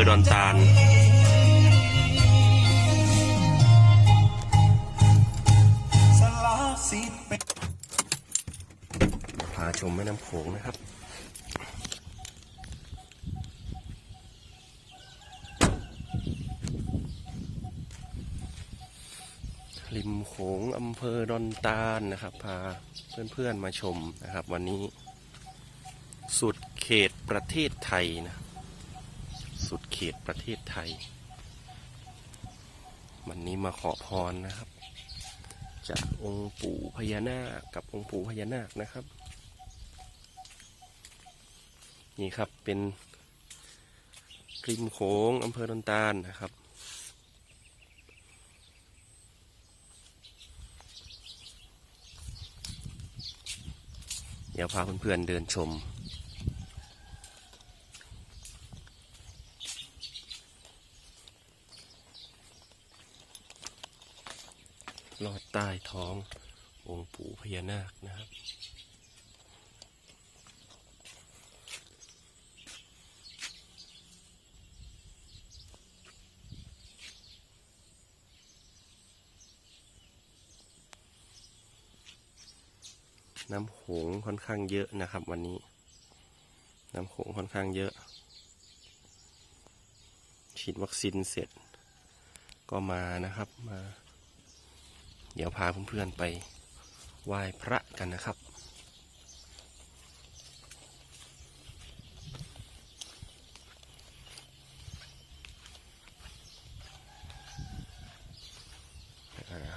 อำเภอดอนตาลสละสิทธิ์เป็นพาชมแม่น้ำโขงนะครับริมโขงอำเภอดอนตาลนะครับ พาเพื่อนๆมาชมนะครับ วันนี้สุดเขตประเทศไทยนะ สุดเขตประเทศไทย วันนี้มาขอพรนะครับ จากองค์ปู่พญานาคกับองค์ปู่พญานาคนะครับ นี่ครับเป็นริมโขงอำเภอดอนตาลนะครับ เดี๋ยวพาเพื่อนๆเดินชม ลอดใต้ท้ององค์ปู่พญานาคนะครับ น้ำโขงค่อนข้างเยอะนะครับวันนี้ น้ำโขงค่อนข้างเยอะ ฉีดวัคซีนเสร็จก็มานะครับมา เดี๋ยวพาเพื่อนๆไปไหว้พระกันนะครับ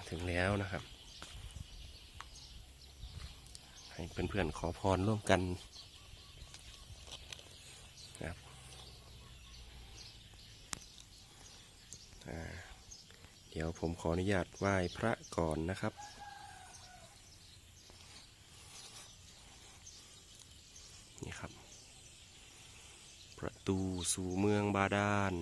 ถึงแล้วนะครับ ให้เพื่อนๆขอพรร่วมกันนะครับอ่า เดี๋ยวผมขออนุญาตไหว้พระก่อนนะครับนี่ครับ ประตูสู่เมืองบาดาล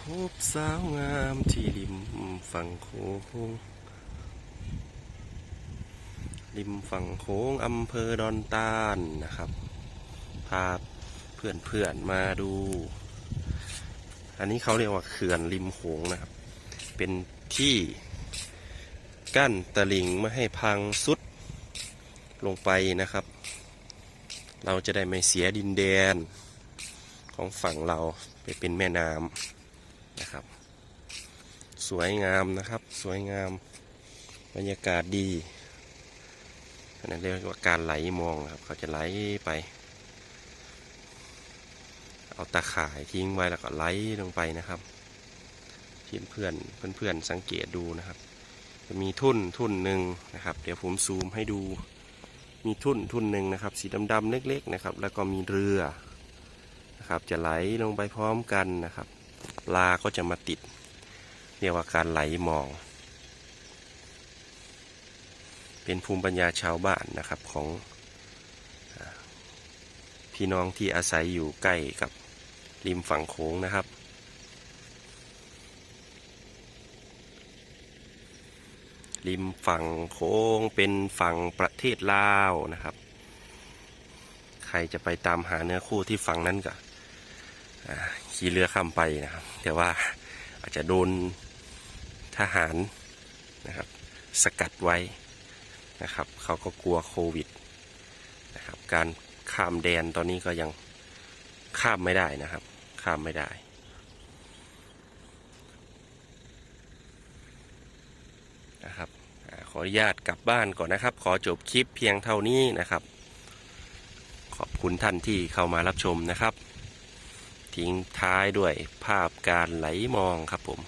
พบสาวงามที่ริมฝั่งโขงริมฝั่งโขงอำเภอดอนตาลนะครับ พาเพื่อนๆมาดู อันนี้เขาเรียกว่าเขื่อนริมโขงนะครับ เป็นที่กั้นตลิ่งไม่ให้พังสุดลงไปนะครับ เราจะได้ไม่เสียดินแดนของฝั่งเราไปเป็นแม่น้ำ นะครับ สวยงามนะครับ สวยงาม บรรยากาศดีอันนั้นเรียกว่าการไหลมองครับ เขาจะไหลไป เอาตาข่ายทิ้งไว้แล้วก็ไหลลงไปนะครับที่เพื่อนเพื่อนเพื่อนสังเกตดูนะครับ จะมีทุ่นทุ่นหนึ่งนะครับ เดี๋ยวผมซูมให้ดู มีทุ่นทุ่นหนึ่งนะครับ สีดำๆเล็ก ๆ นะครับ แล้วก็มีเรือนะครับ จะไหลลงไปพร้อมกันนะครับ ลาก็จะมาติด เรียกว่าการไหลมอง เป็นภูมิปัญญาชาวบ้านนะครับของพี่น้องที่อาศัยอยู่ใกล้กับริมฝั่งโขงนะครับ ริมฝั่งโขงเป็นฝั่งประเทศลาวนะครับ ใครจะไปตามหาเนื้อคู่ที่ฝั่งนั้นก็ ขี่เรือข้ามไปนะครับ แต่ว่าอาจจะโดนทหารนะครับ สกัดไว้นะครับ เขาก็กลัวโควิดนะครับ การข้ามแดนตอนนี้ก็ยังข้ามไม่ได้นะครับ ข้ามไม่ได้นะครับขออนุญาตกลับบ้านก่อนนะครับ ขอจบคลิปเพียงเท่านี้นะครับ ขอบคุณท่านที่เข้ามารับชมนะครับ ทิ้งท้ายด้วยภาพการไหลมองครับผม